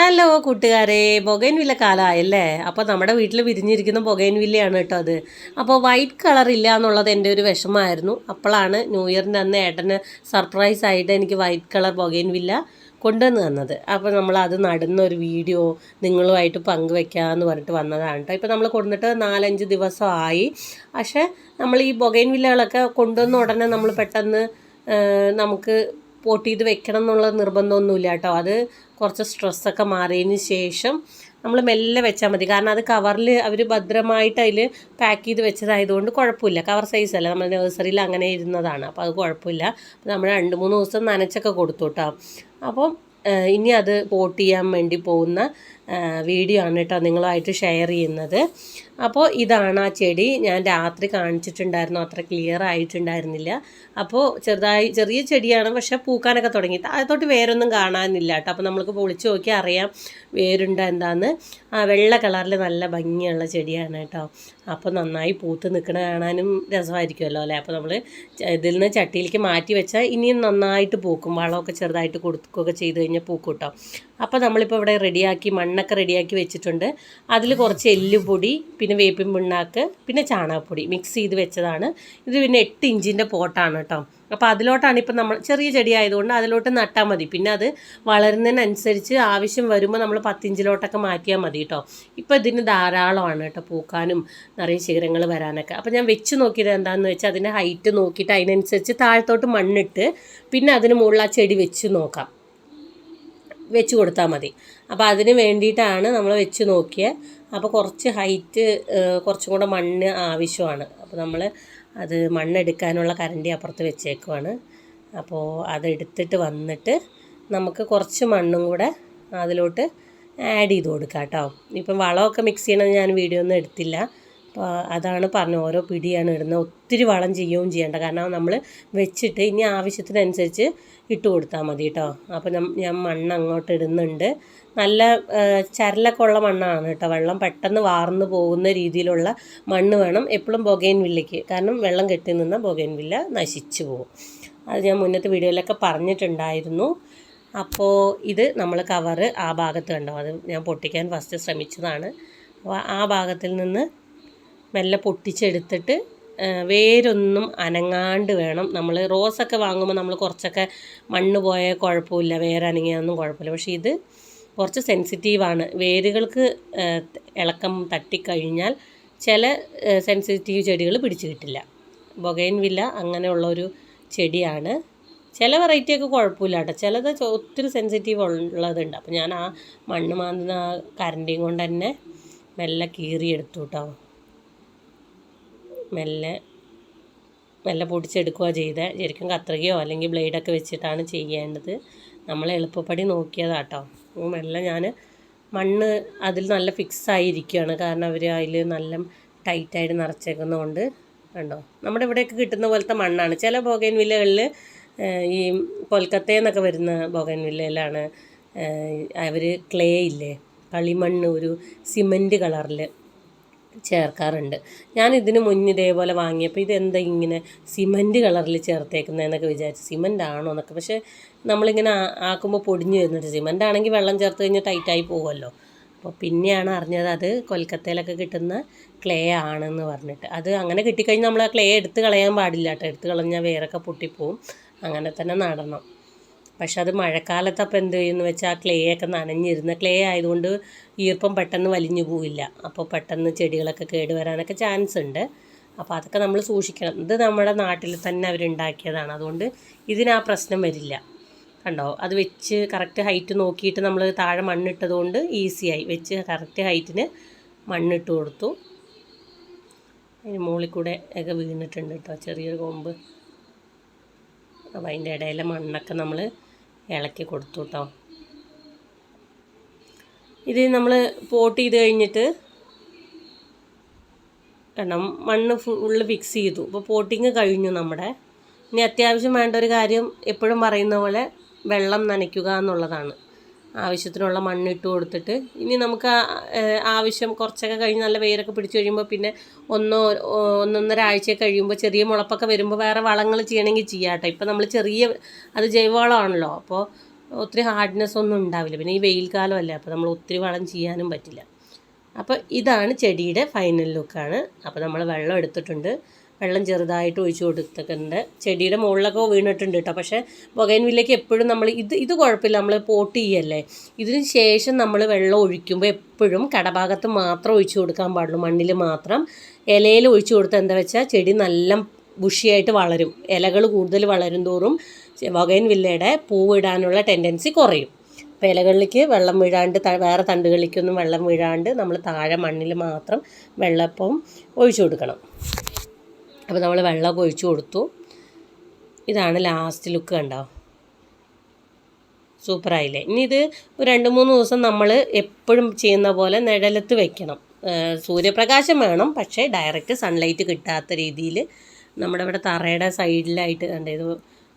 Hello കൂട്ടുകാരെ പുകയൻ villa കാലമായല്ലേ അപ്പോൾ നമ്മുടെ വീട്ടിൽ വിരിഞ്ഞിരിക്കുന്ന പുകയൻ വില്ലയാണ് കേട്ടോ അത്. അപ്പോൾ വൈറ്റ് കളർ ഇല്ല എന്നുള്ളത് എന്റെ ഒരു വിഷമമായിരുന്നു. അപ്പോഴാണ് ന്യൂ ഇയറിന്റെ അന്ന് ഏട്ടന് സർപ്രൈസ് ആയിട്ട് എനിക്ക് വൈറ്റ് കളർ പുകയൻ വില്ല കൊണ്ടുവന്ന് തന്നത്. അപ്പോൾ നമ്മൾ അത് നടുന്ന ഒരു വീഡിയോ നിങ്ങളുമായിട്ട് പങ്കുവെക്കാമെന്ന് പറഞ്ഞിട്ട് വന്നതാണ് കേട്ടോ. ഇപ്പോൾ നമ്മൾ കൊണ്ടിട്ട് നാലഞ്ച് ദിവസമായി. പക്ഷേ നമ്മൾ ഈ പുകയൻ വില്ലകളൊക്കെ കൊണ്ടുവന്ന ഉടനെ നമ്മൾ പെട്ടെന്ന് നമുക്ക് പോട്ട് ചെയ്ത് വെക്കണം എന്നുള്ള നിർബന്ധമൊന്നുമില്ല കേട്ടോ. അത് കുറച്ച് സ്ട്രെസ്സൊക്കെ മാറിയതിന് ശേഷം നമ്മൾ മെല്ലെ വെച്ചാൽ മതി. കാരണം അത് കവറിൽ അവർ ഭദ്രമായിട്ട് അതിൽ പാക്ക് ചെയ്ത് വെച്ചതായതുകൊണ്ട് കുഴപ്പമില്ല. കവർ സൈസ് അല്ല. നമ്മൾ നഴ്സറിയിൽ അങ്ങനെ ഇരുന്നതാണ്. അപ്പോൾ അത് കുഴപ്പമില്ല. നമ്മൾ രണ്ട് മൂന്ന് ദിവസം നനച്ചൊക്കെ കൊടുത്തു കേട്ടോ. അപ്പം ഇനി അത് പോട്ട് ചെയ്യാൻ വേണ്ടി പോകുന്ന വീഡിയോ ആണ് കേട്ടോ നിങ്ങളുമായിട്ട് ഷെയർ ചെയ്യുന്നത്. അപ്പോൾ ഇതാണ് ആ ചെടി. ഞാൻ രാത്രി കാണിച്ചിട്ടുണ്ടായിരുന്നു. അത്ര ക്ലിയർ ആയിട്ടുണ്ടായിരുന്നില്ല. അപ്പോൾ ചെറുതായി ചെറിയ ചെടിയാണ്. പക്ഷെ പൂക്കാനൊക്കെ തുടങ്ങി. താഴത്തോട്ട് വേരൊന്നും കാണാനില്ല കേട്ടോ അപ്പോൾ നമ്മൾക്ക് പൊളിച്ച് നോക്കി അറിയാം വേരുണ്ടോ എന്താന്ന്. ആ വെള്ള കളറിൽ നല്ല ഭംഗിയുള്ള ചെടിയാണ് കേട്ടോ അപ്പോൾ നന്നായി പൂത്ത് നിൽക്കണ കാണാനും രസമായിരിക്കുമല്ലോ അല്ലേ? അപ്പോൾ നമ്മൾ ഇതിൽ നിന്ന് ചട്ടിയിലേക്ക് മാറ്റി വെച്ചാൽ ഇനിയും നന്നായിട്ട് പൂക്കും. വളമൊക്കെ ചെറുതായിട്ട് കൊടുക്കുകയൊക്കെ ചെയ്ത് കഴിഞ്ഞാൽ പൂക്കും കേട്ടോ അപ്പോൾ നമ്മളിപ്പോൾ ഇവിടെ റെഡിയാക്കി മണ്ണൊക്കെ റെഡിയാക്കി വെച്ചിട്ടുണ്ട്. അതിൽ കുറച്ച് എല്ലുപൊടി പിന്നെ വേപ്പിൻ പിണ്ണാക്ക് പിന്നെ ചാണകപ്പൊടി മിക്സ് ചെയ്ത് വെച്ചതാണ്. ഇത് പിന്നെ എട്ട് ഇഞ്ചിന്റെ പോട്ടാണ് കേട്ടോ. അപ്പോൾ അതിലോട്ടാണ് ഇപ്പം നമ്മൾ ചെറിയ ചെടി ആയതുകൊണ്ട് അതിലോട്ട് നട്ടാൽ മതി. പിന്നെ അത് വളരുന്നതിനനുസരിച്ച് ആവശ്യം വരുമ്പോൾ നമ്മൾ പത്തിഞ്ചിലോട്ടൊക്കെ മാറ്റിയാൽ മതി കേട്ടോ. ഇപ്പോൾ ഇതിന് ധാരാളമാണ് കേട്ടോ പൂക്കാനും നിറയെ ശിഖരങ്ങൾ വരാനൊക്കെ. അപ്പോൾ ഞാൻ വെച്ച് നോക്കിയത് എന്താണെന്ന് വെച്ചാൽ അതിന്റെ ഹൈറ്റ് നോക്കിയിട്ട് അതിനനുസരിച്ച് താഴത്തോട്ട് മണ്ണിട്ട് പിന്നെ അതിന് മുകളിൽ ആ ചെടി വെച്ച് നോക്കാം. വെച്ച് കൊടുത്താൽ മതി. അപ്പോൾ അതിന് വേണ്ടിയിട്ടാണ് നമ്മൾ വെച്ച് നോക്കിയത് അപ്പോൾ കുറച്ച് ഹൈറ്റ് കുറച്ചും കൂടെ മണ്ണ് ആവശ്യമാണ്. അപ്പോൾ നമ്മൾ അത് മണ്ണെടുക്കാനുള്ള കരണ്ടി അപ്പുറത്ത് വെച്ചേക്കുവാണ്. അപ്പോൾ അതെടുത്തിട്ട് വന്നിട്ട് നമുക്ക് കുറച്ച് മണ്ണും കൂടെ അതിലോട്ട് ആഡ് ചെയ്ത് കൊടുക്കാം കേട്ടോ ഇപ്പം വളമൊക്കെ മിക്സ് ചെയ്യണത് ഞാൻ വീഡിയോ ഒന്നും എടുത്തില്ല. അതാണ് പറഞ്ഞത് ഓരോ പിടിയാണ് ഇടുന്നത്. ഒത്തിരി വളം ചെയ്യുകയും ചെയ്യേണ്ട. കാരണം നമ്മൾ വെച്ചിട്ട് ഇനി ആവശ്യത്തിനനുസരിച്ച് ഇട്ട് കൊടുത്താൽ മതി കേട്ടോ അപ്പോൾ ഞാൻ മണ്ണ് അങ്ങോട്ട് ഇടുന്നുണ്ട്. നല്ല ചരലൊക്കെ ഉള്ള മണ്ണാണ് കേട്ടോ വെള്ളം പെട്ടെന്ന് വാർന്നു പോകുന്ന രീതിയിലുള്ള മണ്ണ് വേണം. എപ്പോഴും ബൊഗൈൻ വില്ലയ്ക്ക് കാരണം വെള്ളം കെട്ടി നിന്ന ബൊഗൈൻ വില്ല നശിച്ചു പോകും. അത് ഞാൻ മുന്നത്തെ വീഡിയോയിലൊക്കെ പറഞ്ഞിട്ടുണ്ടായിരുന്നു. അപ്പോൾ ഇത് നമ്മൾ കവറ് ആ ഭാഗത്ത് കണ്ടോ? അത് ഞാൻ പൊട്ടിക്കാൻ ഫസ്റ്റ് ശ്രമിച്ചതാണ്. അപ്പോൾ ആ ഭാഗത്തിൽ നിന്ന് മെല്ലെ പൊട്ടിച്ചെടുത്തിട്ട് വേരൊന്നും അനങ്ങാണ്ട് വേണം. നമ്മൾ റോസൊക്കെ വാങ്ങുമ്പോൾ നമ്മൾ കുറച്ചൊക്കെ മണ്ണ് പോയ കുഴപ്പമില്ല വേര് അനങ്ങിയൊന്നും കുഴപ്പമില്ല. പക്ഷേ ഇത് കുറച്ച് സെൻസിറ്റീവാണ് വേരുകൾക്ക് ഇളക്കം തട്ടിക്കഴിഞ്ഞാൽ ചില സെൻസിറ്റീവ് ചെടികൾ പിടിച്ചു കിട്ടില്ല. ബൊഗൈൻ വില്ല അങ്ങനെയുള്ളൊരു ചെടിയാണ്. ചില വെറൈറ്റിയൊക്കെ കുഴപ്പമില്ല കേട്ടോ. ചിലത് ഒത്തിരി സെൻസിറ്റീവ് ഉള്ളതുണ്ട്. അപ്പോൾ ഞാൻ ആ മണ്ണ് മാന്തുന്ന കരണ്ടിയും കൊണ്ട് തന്നെ മെല്ലെ കീറിയെടുത്തു കേട്ടോ. മെല്ലെ മെല്ലെ പൊടിച്ചെടുക്കുക ചെയ്തത് ശരിക്കും കത്രികയോ അല്ലെങ്കിൽ ബ്ലേഡൊക്കെ വെച്ചിട്ടാണ് ചെയ്യേണ്ടത്. നമ്മൾ എളുപ്പപ്പടി നോക്കിയതാട്ടോ. മെല്ലെ ഞാൻ മണ്ണ് അതിൽ നല്ല ഫിക്സ് ആയിരിക്കുകയാണ്. കാരണം അവർ അതിൽ നല്ല ടൈറ്റായിട്ട് നിറച്ചേക്കുന്നതുകൊണ്ട്. കണ്ടോ? നമ്മുടെ ഇവിടെയൊക്കെ കിട്ടുന്ന പോലത്തെ മണ്ണാണ്. ചില ബോഗൈൻ വില്ലകളിൽ ഈ കൊൽക്കത്തയിൽ നിന്നൊക്കെ വരുന്ന ബോഗൈൻ വില്ലയിലാണ് അവർ ക്ലേ ഇല്ലേ? കളിമണ്ണ് ഒരു സിമന്റ് കളറിൽ ചേർക്കാറുണ്ട്. ഞാൻ ഇതിന് മുന്നേ ഇതേപോലെ വാങ്ങിയപ്പോൾ ഇതെന്താ ഇങ്ങനെ സിമന്റ് കളറിൽ ചേർത്തേക്കുന്നതെന്നൊക്കെ വിചാരിച്ചു സിമന്റ് ആണോ എന്നൊക്കെ. പക്ഷേ നമ്മളിങ്ങനെ ആക്കുമ്പോൾ പൊടിഞ്ഞു വരുന്നുണ്ട്. സിമന്റ് ആണെങ്കിൽ വെള്ളം ചേർത്ത് കഴിഞ്ഞാൽ ടൈറ്റായി പോകുമല്ലോ അപ്പോൾ പിന്നെയാണ് അറിഞ്ഞത് അത് കൊൽക്കത്തയിലൊക്കെ കിട്ടുന്ന ക്ലേ ആണെന്ന് പറഞ്ഞിട്ട്. അത് അങ്ങനെ കിട്ടിക്കഴിഞ്ഞാൽ നമ്മൾ ആ ക്ലേ എടുത്ത് കളയാൻ പാടില്ല കേട്ടോ എടുത്ത് കളഞ്ഞാൽ വേറൊക്കെ പൊട്ടിപ്പോവും. അങ്ങനെ തന്നെ നടണം. പക്ഷെ അത് മഴക്കാലത്ത് അപ്പോൾ എന്ത് ചെയ്യുമെന്ന് വെച്ചാൽ ക്ലേ ഒക്കെ നനഞ്ഞിരുന്ന ക്ലേ ആയതുകൊണ്ട് ഈർപ്പം പെട്ടെന്ന് വലിഞ്ഞു പോവില്ല. അപ്പോൾ പെട്ടെന്ന് ചെടികളൊക്കെ കേടുവരാനൊക്കെ ചാൻസ് ഉണ്ട്. അപ്പോൾ അതൊക്കെ നമ്മൾ സൂക്ഷിക്കണം. ഇത് നമ്മുടെ നാട്ടിൽ തന്നെ അവരുണ്ടാക്കിയതാണ് അതുകൊണ്ട് ഇതിന് പ്രശ്നം വരില്ല. കണ്ടോ? അത് വെച്ച് കറക്റ്റ് ഹൈറ്റ് നോക്കിയിട്ട് നമ്മൾ താഴെ മണ്ണിട്ടത് കൊണ്ട് ഈസിയായി. വെച്ച് കറക്റ്റ് ഹൈറ്റിന് മണ്ണിട്ട് കൊടുത്തു. അതിന് മുകളിൽ കൂടെ ഒക്കെ വീണിട്ടുണ്ട് കേട്ടോ. ചെറിയൊരു കൊമ്പ്. അപ്പോൾ അതിന്റെ ഇടയിലെ മണ്ണൊക്കെ നമ്മൾ ഇളക്കി കൊടുത്തു കേട്ടോ ഇത് നമ്മൾ പോട്ട് ചെയ്ത് കഴിഞ്ഞിട്ട് കാരണം മണ്ണ് ഫുള്ള് ഫിക്സ് ചെയ്തു. അപ്പോൾ പോട്ടിങ് കഴിഞ്ഞു നമ്മുടെ. ഇനി അത്യാവശ്യം വേണ്ട ഒരു കാര്യം എപ്പോഴും പറയുന്ന പോലെ വെള്ളം നനയ്ക്കുക എന്നുള്ളതാണ്. ആവശ്യത്തിനുള്ള മണ്ണിട്ട് കൊടുത്തിട്ട്. ഇനി നമുക്ക് ആവശ്യം കുറച്ചൊക്കെ കഴിഞ്ഞ് നല്ല വേരൊക്കെ പിടിച്ച് കഴിയുമ്പോൾ പിന്നെ ഒന്നോ ഒന്നൊന്നര ആഴ്ച കഴിയുമ്പോൾ ചെറിയ മുളപ്പൊക്കെ വരുമ്പോൾ വേറെ വളങ്ങൾ ചെയ്യണമെങ്കിൽ ചെയ്യാട്ടോ. ഇപ്പം നമ്മൾ ചെറിയ അത് ജൈവവളമാണല്ലോ. അപ്പോൾ ഒത്തിരി ഹാർഡ്നെസ് ഒന്നും ഉണ്ടാവില്ല. പിന്നെ ഈ വെയിൽ കാലമല്ലേ അപ്പോൾ നമ്മൾ ഒത്തിരി വളം ചെയ്യാനും പറ്റില്ല. അപ്പോൾ ഇതാണ് ചെടിയുടെ ഫൈനൽ ലുക്കാണ് അപ്പോൾ നമ്മൾ വെള്ളം എടുത്തിട്ടുണ്ട്. വെള്ളം ചെറുതായിട്ട് ഒഴിച്ചു കൊടുത്തിട്ടുണ്ട്. ചെടിയുടെ മുകളിലൊക്കെ വീണിട്ടുണ്ട് കേട്ടോ. പക്ഷേ ബൊഗൈൻവില്ലയ്ക്ക് എപ്പോഴും നമ്മൾ ഇത് ഇത് കുഴപ്പമില്ല. നമ്മൾ പോട്ട് ചെയ്യല്ലേ. ഇതിന് ശേഷം നമ്മൾ വെള്ളം ഒഴിക്കുമ്പോൾ എപ്പോഴും കടഭാഗത്ത് മാത്രം ഒഴിച്ചു കൊടുക്കാൻ പാടുള്ളൂ. മണ്ണിൽ മാത്രം. ഇലയിൽ ഒഴിച്ചു കൊടുത്താൽ എന്താ വെച്ചാൽ ചെടി നല്ല ബുഷിയായിട്ട് വളരും. ഇലകൾ കൂടുതൽ വളരും തോറും ബൊഗൈൻവില്ലയുടെ പൂവിടാനുള്ള ടെൻഡൻസി കുറയും. അപ്പോൾ ഇലകളിലേക്ക് വെള്ളം വീഴാണ്ട് വേറെ തണ്ടുകളിലേക്കൊന്നും വെള്ളം വീഴാണ്ട് നമ്മൾ താഴെ മണ്ണിൽ മാത്രം വെള്ളപ്പം ഒഴിച്ചു കൊടുക്കണം. അപ്പോൾ നമ്മൾ വെള്ളം ഒഴിച്ചു കൊടുത്തു. ഇതാണ് ലാസ്റ്റ് ലുക്ക് കണ്ടോ? സൂപ്പറായില്ലേ ഇനി ഇത് രണ്ട് മൂന്ന് ദിവസം നമ്മൾ എപ്പോഴും ചെയ്യുന്ന പോലെ നിഴലത്ത് വെക്കണം. സൂര്യപ്രകാശം വേണം പക്ഷേ ഡയറക്റ്റ് സൺലൈറ്റ് കിട്ടാത്ത രീതിയിൽ നമ്മുടെ ഇവിടെ തറയുടെ സൈഡിലായിട്ട് കണ്ടേ ഇത്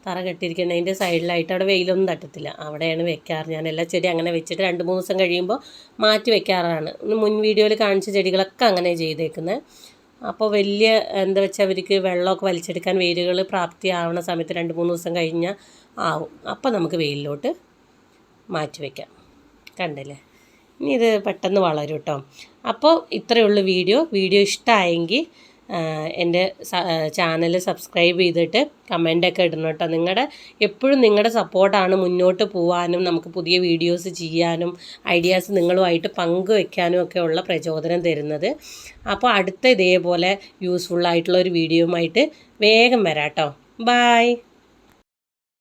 തറ കെട്ടിയിരിക്കുന്നതിന്റെ സൈഡിലായിട്ട് അവിടെ വെയിലൊന്നും തട്ടത്തില്ല. അവിടെയാണ് വെക്കാറ്. ഞാൻ എല്ലാ ചെടി അങ്ങനെ വെച്ചിട്ട് രണ്ട് മൂന്ന് ദിവസം കഴിയുമ്പോൾ മാറ്റി വെക്കാറാണ്. മുൻ വീഡിയോയിൽ കാണിച്ച ചെടികളൊക്കെ അങ്ങനെ ചെയ്തേക്കുന്നത് അപ്പോൾ വലിയ എന്താ വെച്ചാൽ അവർക്ക് വെള്ളമൊക്കെ വലിച്ചെടുക്കാൻ വേരുകൾ പ്രാപ്തിയാവുന്ന സമയത്ത് രണ്ട് മൂന്ന് ദിവസം കഴിഞ്ഞാൽ ആവും. അപ്പോൾ നമുക്ക് വെയിലിലോട്ട് മാറ്റി വയ്ക്കാം കണ്ടില്ലേ? ഇനി ഇത് പെട്ടെന്ന് വളരും കേട്ടോ അപ്പോൾ ഇത്രയേ ഉള്ളൂ വീഡിയോ. വീഡിയോ ഇഷ്ടമായെങ്കിൽ എന്റെ ചാനൽ സബ്സ്ക്രൈബ് ചെയ്തിട്ട് കമന്റൊക്കെ ഇടണം കേട്ടോ. നിങ്ങളുടെ എപ്പോഴും നിങ്ങളുടെ സപ്പോർട്ടാണ് മുന്നോട്ട് പോകാനും നമുക്ക് പുതിയ വീഡിയോസ് ചെയ്യാനും ഐഡിയാസ് നിങ്ങളുമായിട്ട് പങ്കുവെക്കാനും ഒക്കെ ഉള്ള പ്രചോദനം തരുന്നത്. അപ്പോൾ അടുത്ത ഇതേപോലെ യൂസ്ഫുള്ളായിട്ടുള്ള ഒരു വീഡിയോയുമായിട്ട് വേഗം വരാം കേട്ടോ. ബായ്